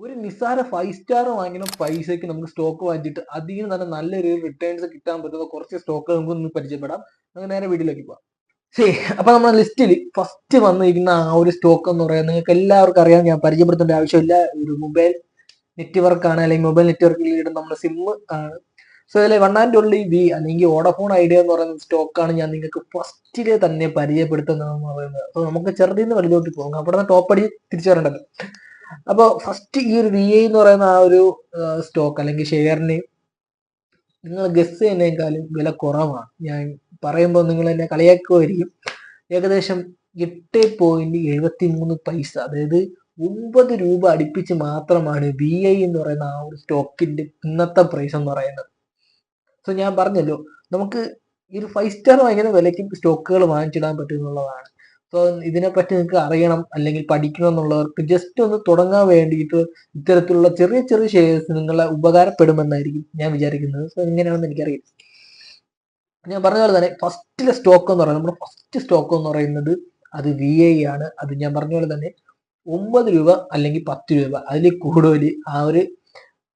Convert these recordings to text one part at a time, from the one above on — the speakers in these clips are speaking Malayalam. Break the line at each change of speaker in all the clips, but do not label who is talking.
ഒരു നിസ്സാര ഫൈവ് സ്റ്റാർ വാങ്ങിയാലും പൈസയ്ക്ക് നമുക്ക് സ്റ്റോക്ക് വാങ്ങിച്ചിട്ട് അതിൽ നിന്ന് തന്നെ നല്ലൊരു റിട്ടേൺസ് കിട്ടാൻ പറ്റുന്ന കുറച്ച് സ്റ്റോക്ക് നമുക്ക് ഒന്ന് പരിചയപ്പെടാം. നമുക്ക് നേരെ വീട്ടിലേക്ക് പോവാം ശരി അപ്പൊ നമ്മുടെ ലിസ്റ്റിൽ ഫസ്റ്റ് വന്നിരിക്കുന്ന ആ ഒരു സ്റ്റോക്ക് എന്ന് പറയുന്നത് നിങ്ങൾക്ക് എല്ലാവർക്കും അറിയാം. ഞാൻ പരിചയപ്പെടുത്തേണ്ട ആവശ്യമില്ല. ഒരു മൊബൈൽ നെറ്റ്വർക്ക് ആണ്. അല്ലെങ്കിൽ മൊബൈൽ നെറ്റ്വർക്കിൽ ഇടുന്ന നമ്മുടെ സിം ആണ്. സോ ഇതിലെ വൺ ആൻഡ് ഓൺലി വി അല്ലെങ്കിൽ ഓഡഫോൺ ഐഡിയ എന്ന് പറയുന്ന സ്റ്റോക്കാണ് ഞാൻ നിങ്ങൾക്ക് ഫസ്റ്റിൽ തന്നെ പരിചയപ്പെടുത്തുന്നതെന്ന് പറയുന്നത്. അപ്പോൾ നമുക്ക് ചെറുതിൽ നിന്ന് വലുതോട്ട് പോകും. അവിടെ നിന്ന് ടോപ്പ് അടി തിരിച്ചു വരേണ്ടത്. അപ്പോൾ ഫസ്റ്റ് ഈ ഒരു വി ഐ എന്ന് പറയുന്ന ആ ഒരു സ്റ്റോക്ക് അല്ലെങ്കിൽ ഷെയറിന് നിങ്ങൾ ഗസ് ചെയ്യുന്നതിനേക്കാളും വില കുറവാണ്. ഞാൻ പറയുമ്പോൾ നിങ്ങൾ എന്നെ കളിയാക്കുമായിരിക്കും. ഏകദേശം എട്ട് പോയിന്റ് എഴുപത്തി മൂന്ന് പൈസ അതായത് ഒമ്പത് രൂപ അടുപ്പിച്ച് മാത്രമാണ് വി ഐ എന്ന് പറയുന്ന ആ ഒരു സ്റ്റോക്കിന്റെ ഇന്നത്തെ പ്രൈസ് എന്ന് പറയുന്നത്. സോ ഞാൻ പറഞ്ഞല്ലോ നമുക്ക് ഈ ഒരു ഫൈവ് സ്റ്റാർ വാങ്ങിക്കുന്ന വിലയ്ക്ക് സ്റ്റോക്കുകൾ വാങ്ങിച്ചിടാൻ പറ്റും എന്നുള്ളതാണ് സോ ഇതിനെപ്പറ്റി നിങ്ങൾക്ക് അറിയണം അല്ലെങ്കിൽ പഠിക്കണം എന്നുള്ളവർക്ക് ജസ്റ്റ് ഒന്ന് തുടങ്ങാൻ വേണ്ടിയിട്ട് ഇത്തരത്തിലുള്ള ചെറിയ ചെറിയ ഷെയർസ് നിങ്ങളെ ഉപകാരപ്പെടുമെന്നായിരിക്കും ഞാൻ വിചാരിക്കുന്നത്. സോ എങ്ങനെയാണെന്ന് എനിക്കറിയാം ഞാൻ പറഞ്ഞ പോലെ തന്നെ ഫസ്റ്റിലെ സ്റ്റോക്ക് എന്ന് പറയുന്നത് നമ്മുടെ ഫസ്റ്റ് സ്റ്റോക്ക് എന്ന് പറയുന്നത് അത് വി ഐ ആണ്. അത് ഞാൻ പറഞ്ഞ പോലെ തന്നെ ഒമ്പത് രൂപ അല്ലെങ്കിൽ പത്ത് രൂപ അതിൽ കൂടുതൽ ആ ഒരു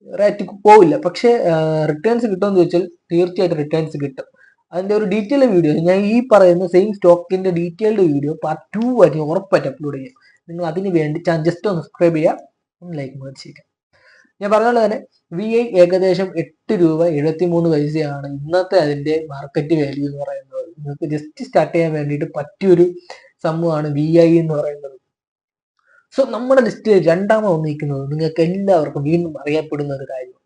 റേറ്റ് പോവില്ല. പക്ഷേ റിട്ടേൺസ് കിട്ടുമെന്ന് ചോദിച്ചാൽ തീർച്ചയായിട്ടും റിട്ടേൺസ് കിട്ടും. അതിന്റെ ഒരു ഡീറ്റെയിൽ വീഡിയോ ഞാൻ ഈ പറയുന്ന സെയിം സ്റ്റോക്കിന്റെ ഡീറ്റെയിൽഡ് വീഡിയോ പാർട്ട് ടു ആയിട്ട് ഉറപ്പായിട്ട് അപ്ലോഡ് ചെയ്യാം. നിങ്ങൾ അതിന് വേണ്ടി ജസ്റ്റ് ഒന്ന് സബ്സ്ക്രൈബ് ചെയ്യുക ലൈക്ക് മേടിച്ചേക്കാം ഞാൻ പറഞ്ഞ പോലെ തന്നെ വി ഐ ഏകദേശം എട്ട് രൂപ എഴുപത്തി മൂന്ന് പൈസയാണ് ഇന്നത്തെ അതിന്റെ മാർക്കറ്റ് വാല്യൂ എന്ന് പറയുന്നത്. നിങ്ങൾക്ക് ജസ്റ്റ് സ്റ്റാർട്ട് ചെയ്യാൻ വേണ്ടിയിട്ട് പറ്റിയൊരു സംഭവമാണ് വി ഐ എന്ന് പറയുന്നത്. സോ നമ്മുടെ ലിസ്റ്റിൽ രണ്ടാമത് വന്നിരിക്കുന്നത് നിങ്ങൾക്ക് എല്ലാവർക്കും വീണ്ടും അറിയപ്പെടുന്ന ഒരു കാര്യം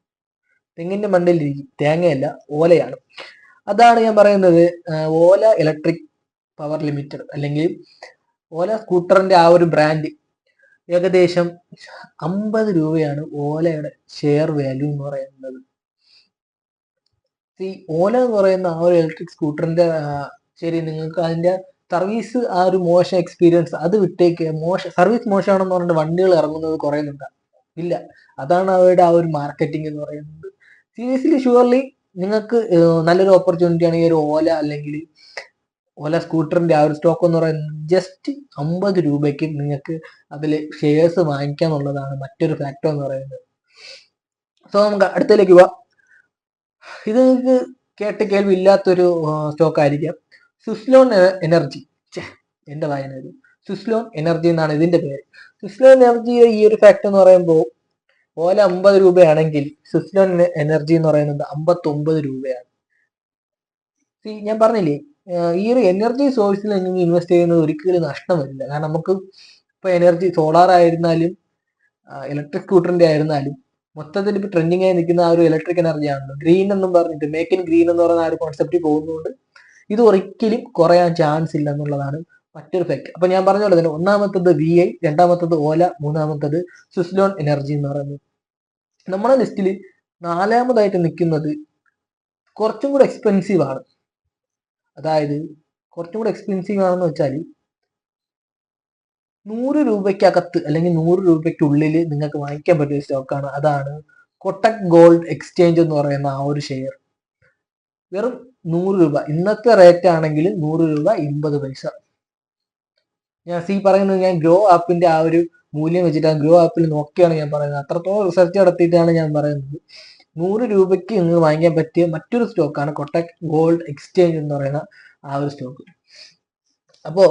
തെങ്ങിന്റെ മണ്ടയിൽ തേങ്ങയല്ല ഓലയാണ്. അതാണ് ഞാൻ പറയുന്നത് ഓല ഇലക്ട്രിക് പവർ ലിമിറ്റഡ് അല്ലെങ്കിൽ ഓല സ്കൂട്ടറിന്റെ ആ ഒരു ബ്രാൻഡ് ഏകദേശം അമ്പത് രൂപയാണ് ഓലയുടെ ഷെയർ വാല്യൂ എന്ന് പറയുന്നത്. ഈ ഓല എന്ന് പറയുന്ന ആ ഒരു ഇലക്ട്രിക് സ്കൂട്ടറിന്റെ ശരി നിങ്ങൾക്ക് അതിന്റെ സർവീസ് ആ ഒരു മോശം എക്സ്പീരിയൻസ് അത് വിട്ടേക്ക് മോശം സർവീസ് മോശമാണെന്ന് പറഞ്ഞിട്ട് വണ്ടികൾ ഇറങ്ങുന്നത് കുറയുന്നുണ്ട്. ഇല്ല അതാണ് അവരുടെ ആ ഒരു മാർക്കറ്റിംഗ് എന്ന് പറയുന്നത്. സീരിയസ്ലി ഷുവർലി നിങ്ങൾക്ക് നല്ലൊരു ഓപ്പർച്യൂണിറ്റി ആണ് ഈ ഒരു ഓല അല്ലെങ്കിൽ ഓല സ്കൂട്ടറിന്റെ ആ ഒരു സ്റ്റോക്ക് എന്ന് പറയുന്നത് ജസ്റ്റ് അമ്പത് രൂപയ്ക്ക് നിങ്ങൾക്ക് അതിൽ ഷെയർസ് വാങ്ങിക്കാം എന്നുള്ളതാണ് മറ്റൊരു ഫാക്ടർ എന്ന് പറയുന്നത്. സോ നമുക്ക് അടുത്തതിലേക്ക് പോവാം. ഇത് നിങ്ങൾക്ക് കേട്ട കേൾവി ഇല്ലാത്തൊരു സ്റ്റോക്ക് ആയിരിക്കാം. സുസ്ലോൺ എനർജി എന്റെ വായന ഒരു സുസ്ലോൺ എനർജി എന്നാണ് ഇതിന്റെ പേര്. സുസ്ലോൺ എനർജിയുടെ ഈ ഒരു ഫാക്ടർ എന്ന് പറയുമ്പോൾ ഓല അമ്പത് രൂപയാണെങ്കിൽ സുസ്ലോൺ എനർജി എന്ന് പറയുന്നത് അമ്പത്തി ഒമ്പത് രൂപയാണ് ഞാൻ പറഞ്ഞില്ലേ ഈ ഒരു എനർജി സോഴ്സിൽ നിങ്ങൾ ഇൻവെസ്റ്റ് ചെയ്യുന്നത് ഒരിക്കലും നഷ്ടം വരില്ല. കാരണം നമുക്ക് ഇപ്പൊ എനർജി സോളാർ ആയിരുന്നാലും ഇലക്ട്രിക് സ്കൂട്ടറിന്റെ ആയിരുന്നാലും മൊത്തത്തിൽ ഇപ്പൊ ട്രെൻഡിങ് ആയി നിൽക്കുന്ന ആ ഒരു ഇലക്ട്രിക് എനർജി ആണല്ലോ ഗ്രീൻ എന്നും പറഞ്ഞിട്ട് മേക്ക് ഇൻ ഗ്രീൻ എന്ന് പറയുന്ന ആ ഒരു കോൺസെപ്റ്റ് പോകുന്നതുകൊണ്ട് ഇത് ഒരിക്കലും കുറയാൻ ചാൻസ് ഇല്ല എന്നുള്ളതാണ് മറ്റൊരു ഫാക്ട് അപ്പൊ ഞാൻ പറഞ്ഞ പോലെ തന്നെ ഒന്നാമത്തത് വി ഐ രണ്ടാമത്തത് ഓല മൂന്നാമത്തത് സ്വിസ്ലോൺ എനർജി എന്ന് പറയുന്നത്. നമ്മുടെ ലിസ്റ്റിൽ നാലാമതായിട്ട് നിൽക്കുന്നത് കുറച്ചും കൂടെ എക്സ്പെൻസീവ് ആണ്. അതായത് കുറച്ചും കൂടെ എക്സ്പെൻസീവ് ആണെന്ന് വെച്ചാൽ നൂറ് രൂപയ്ക്കകത്ത് അല്ലെങ്കിൽ നൂറ് രൂപയ്ക്കുള്ളിൽ നിങ്ങൾക്ക് വാങ്ങിക്കാൻ പറ്റിയ സ്റ്റോക്കാണ് അതാണ് കൊട്ടക് ഗോൾഡ് എക്സ്ചേഞ്ച് എന്ന് പറയുന്ന ആ ഒരു ഷെയർ വെറും നൂറ് രൂപ. ഇന്നത്തെ റേറ്റ് ആണെങ്കിൽ നൂറ് രൂപ ഇമ്പത് പൈസ. ഞാൻ സി പറയുന്നത് ഞാൻ ഗ്രോ ആപ്പിന്റെ ആ ഒരു മൂല്യം വെച്ചിട്ടാണ് ഗ്രോ ആപ്പിൽ നോക്കിയാണ് ഞാൻ പറയുന്നത്. അത്രത്തോളം റിസർച്ച് നടത്തിയിട്ടാണ് ഞാൻ പറയുന്നത്. നൂറ് രൂപയ്ക്ക് നിങ്ങൾ വാങ്ങിക്കാൻ പറ്റിയ മറ്റൊരു സ്റ്റോക്കാണ് കൊട്ടക് ഗോൾഡ് എക്സ്ചേഞ്ച് എന്ന് പറയുന്ന ആ ഒരു സ്റ്റോക്ക് അപ്പോ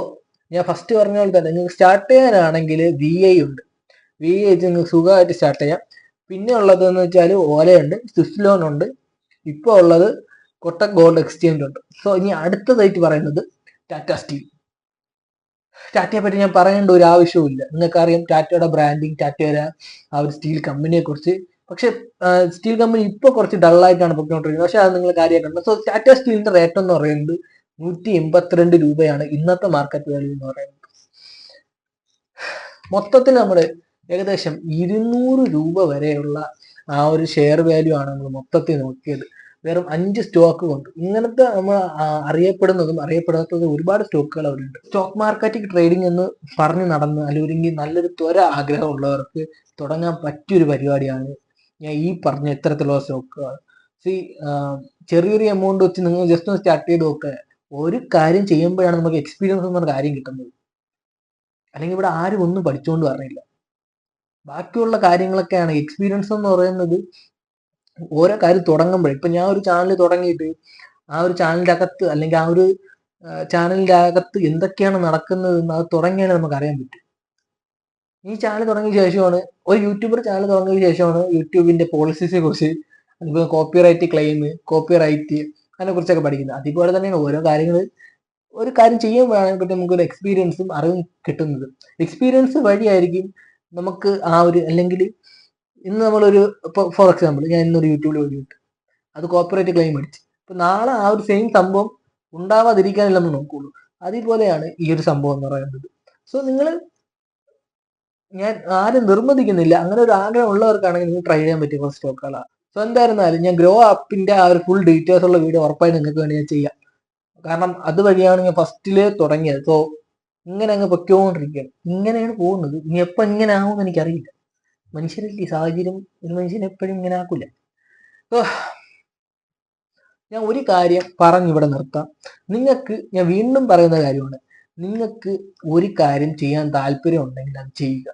ഞാൻ ഫസ്റ്റ് പറഞ്ഞ പോലെ തന്നെ നിങ്ങൾക്ക് സ്റ്റാർട്ട് ചെയ്യാനാണെങ്കിൽ വി ഐ ഉണ്ട്. വി ഐ വെച്ച് നിങ്ങൾക്ക് സുഖമായിട്ട് സ്റ്റാർട്ട് ചെയ്യാം. പിന്നെ ഉള്ളതെന്ന് വെച്ചാൽ ഓലയുണ്ട് സ്വിഫ്റ്റ് ലോൺ ഉണ്ട്. ഇപ്പോൾ ഉള്ളത് കൊട്ടക് ഗോൾഡ് എക്സ്ചേഞ്ച് ഉണ്ട്. സോ ഇനി അടുത്തതായിട്ട് പറയുന്നത് ടാറ്റാ സ്റ്റീൽ ടാറ്റയെ പറ്റി ഞാൻ പറയേണ്ട ഒരു ആവശ്യവുമില്ല. നിങ്ങൾക്കറിയാം ടാറ്റയുടെ ബ്രാൻഡിങ് ടാറ്റയുടെ ആ ഒരു സ്റ്റീൽ കമ്പനിയെ കുറിച്ച് പക്ഷെ സ്റ്റീൽ കമ്പനി ഇപ്പൊ കുറച്ച് ഡള്ളായിട്ടാണ് പൊയ്ക്കൊണ്ടിരിക്കുന്നത്. പക്ഷെ അത് നിങ്ങൾ കാര്യമായിട്ടുണ്ട് സോ ടാറ്റ സ്റ്റീലിന്റെ റേറ്റ് എന്ന് പറയുന്നത് നൂറ്റി എൺപത്തിരണ്ട് രൂപയാണ് ഇന്നത്തെ മാർക്കറ്റ് വാല്യൂ എന്ന് പറയുന്നത്. മൊത്തത്തിൽ നമ്മൾ ഏകദേശം ഇരുന്നൂറ് രൂപ വരെയുള്ള ആ ഒരു ഷെയർ വാല്യൂ ആണ് നമ്മൾ മൊത്തത്തിൽ നോക്കിയത്. വെറും അഞ്ച് സ്റ്റോക്ക് കൊണ്ട്. ഇങ്ങനത്തെ നമ്മൾ അറിയപ്പെടുന്നതും അറിയപ്പെടാത്തതും ഒരുപാട് സ്റ്റോക്കുകൾ അവിടെ ഉണ്ട് സ്റ്റോക്ക് മാർക്കറ്റിംഗ് ട്രേഡിംഗ് എന്ന് പറഞ്ഞു നടന്ന് അല്ലെങ്കിൽ നല്ലൊരു ത്വര ആഗ്രഹമുള്ളവർക്ക് തുടങ്ങാൻ പറ്റിയൊരു പരിപാടിയാണ് ഞാൻ ഈ പറഞ്ഞ ഇത്തരത്തിലുള്ള സ്റ്റോക്കുകൾ സി ചെറിയൊരു എമൗണ്ട് വെച്ച് നിങ്ങൾ ജസ്റ്റ് ഒന്ന് സ്റ്റാർട്ട് ചെയ്ത് നോക്കുക ഒരു കാര്യം ചെയ്യുമ്പോഴാണ് നമുക്ക് എക്സ്പീരിയൻസ് എന്നൊരു കാര്യം കിട്ടുന്നത്. അല്ലെങ്കിൽ ഇവിടെ ആരും ഒന്നും പഠിച്ചുകൊണ്ട് പറഞ്ഞില്ല ബാക്കിയുള്ള കാര്യങ്ങളൊക്കെയാണ്. എക്സ്പീരിയൻസ് എന്ന് പറയുന്നത് ഓരോ കാര്യം തുടങ്ങുമ്പോൾ ഇപ്പൊ ഞാൻ ഒരു ചാനൽ തുടങ്ങിയിട്ട് ആ ഒരു ചാനലിന്റെ അകത്ത് അല്ലെങ്കിൽ ആ ഒരു ചാനലിന്റെ അകത്ത് എന്തൊക്കെയാണ് നടക്കുന്നത് എന്ന് അത് തുടങ്ങിയാലേ നമുക്ക് അറിയാൻ പറ്റും. ഈ ചാനൽ തുടങ്ങിയ ശേഷമാണ് ഒരു യൂട്യൂബർ ചാനൽ തുടങ്ങിയ ശേഷമാണ് യൂട്യൂബിന്റെ പോളിസീസിനെ കുറിച്ച് അതുപോലെ കോപ്പിറൈറ്റ് ക്ലെയിം കോപ്പിറൈറ്റ് അതിനെ കുറിച്ചൊക്കെ പഠിക്കുന്നത്. അതുപോലെ തന്നെയാണ് ഓരോ കാര്യങ്ങൾ ഒരു കാര്യം ചെയ്യുമ്പോഴാണ് പറ്റി നമുക്ക് ഒരു എക്സ്പീരിയൻസും അറിവും കിട്ടുന്നത്. എക്സ്പീരിയൻസ് വഴിയായിരിക്കും നമുക്ക് ആ ഒരു അല്ലെങ്കിൽ ഇന്ന് നമ്മളൊരു ഫോർ എക്സാമ്പിൾ ഞാൻ ഇന്നൊരു യൂട്യൂബിൽ വീഡിയോ ഇട്ടു അത് കോപ്പറേറ്റ് ക്ലെയിം അടിച്ച്. അപ്പൊ നാളെ ആ ഒരു സെയിം സംഭവം ഉണ്ടാവാതിരിക്കാനല്ല നമ്മൾ നോക്കുള്ളൂ. അതേപോലെയാണ് ഈ ഒരു സംഭവം എന്ന് പറയുന്നത്. സോ നിങ്ങൾ ഞാൻ ആരും നിർബന്ധിക്കുന്നില്ല. അങ്ങനെ ഒരു ആഗ്രഹം ഉള്ളവർക്കാണെങ്കിൽ നിങ്ങൾ ട്രൈ ചെയ്യാൻ പറ്റിയ കുറച്ച് സ്റ്റോക്കുകളാണ് സോ എന്തായിരുന്നാലും ഞാൻ ഗ്രോ അപ്പിന്റെ ആ ഒരു ഫുൾ ഡീറ്റെയിൽസ് ഉള്ള വീഡിയോ ഉറപ്പായിട്ട് നിങ്ങൾക്ക് വേണ്ടി ഞാൻ ചെയ്യാം. കാരണം അതുവഴിയാണ് ഞാൻ ഫസ്റ്റിൽ തുടങ്ങിയത്. സോ ഇങ്ങനെ അങ്ങ് പൊയ്ക്കോണ്ടിരിക്കുകയാണ്. ഇങ്ങനെയാണ് പോകുന്നത്. ഇനി എപ്പോ ഇങ്ങനെ ആവുമെന്ന് എനിക്കറിയില്ല. മനുഷ്യരല്ലേ. സാഹചര്യം ഒരു മനുഷ്യനെ എപ്പോഴും ഇങ്ങനെ ആക്കില്ല ഞാൻ ഒരു കാര്യം പറഞ്ഞിവിടെ നിർത്താം. നിങ്ങൾക്ക് ഞാൻ വീണ്ടും പറയുന്ന കാര്യമാണ്. നിങ്ങൾക്ക് ഒരു കാര്യം ചെയ്യാൻ താല്പര്യം ഉണ്ടെങ്കിൽ അത് ചെയ്യുക.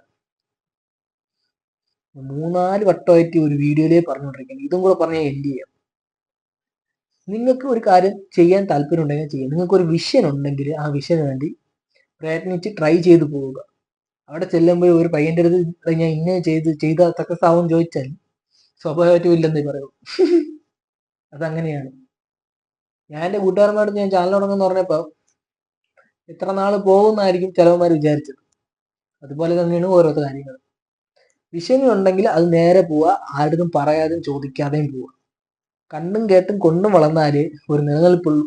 മൂന്നാൽ വട്ടമായിട്ട് ഒരു വീഡിയോയിലേ പറഞ്ഞുകൊണ്ടിരിക്കുന്നത് ഇതും കൂടെ പറഞ്ഞാൽ എൻഡ് ചെയ്യാം. നിങ്ങൾക്ക് ഒരു കാര്യം ചെയ്യാൻ താല്പര്യം ഉണ്ടെങ്കിൽ ചെയ്യാം നിങ്ങൾക്ക് ഒരു വിഷൻ ഉണ്ടെങ്കിൽ ആ വിഷന് വേണ്ടി പ്രയത്നിച്ച് ട്രൈ ചെയ്തു പോവുക. അവിടെ ചെല്ലുമ്പോൾ ഒരു പയ്യന്റെ അടുത്ത് ഞാൻ ഇന്ന ചെയ്ത് ചെയ്ത സക്സസ് ചോദിച്ചാൽ സ്വാഭാവികമായിട്ടും ഇല്ലെന്നേ പറയൂ. അതങ്ങനെയാണ്. ഞാൻ എന്റെ കൂട്ടുകാരന്മാരോട് ഞാൻ ചാനൽ തുടങ്ങുമെന്ന് പറഞ്ഞപ്പോൾ എത്ര നാൾ പോകുമെന്നായിരിക്കും ചിലവന്മാർ വിചാരിച്ചത്. അതുപോലെ തന്നെയാണ് ഓരോ കാര്യങ്ങൾ വിഷയം ഉണ്ടെങ്കിൽ അത് നേരെ പോവുക ആരും പറയാതെയും ചോദിക്കാതെയും പോവുക. കണ്ടും കേട്ടും കൊണ്ടും വളർന്നാലേ ഒരു നിലനിൽപ്പുള്ളൂ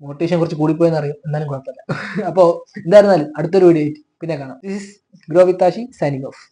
മോട്ടിവേഷൻ കുറച്ച് കൂടിപ്പോയെന്നറിയും എന്നാലും കുഴപ്പമില്ല. അപ്പോൾ എന്തായിരുന്നാലും അടുത്തൊരു വീഡിയോ പിന്നെ കാണാം. ദിസ് ഇസ് ഗ്രോ വിത്താശി സൈനിങ് ഓഫ്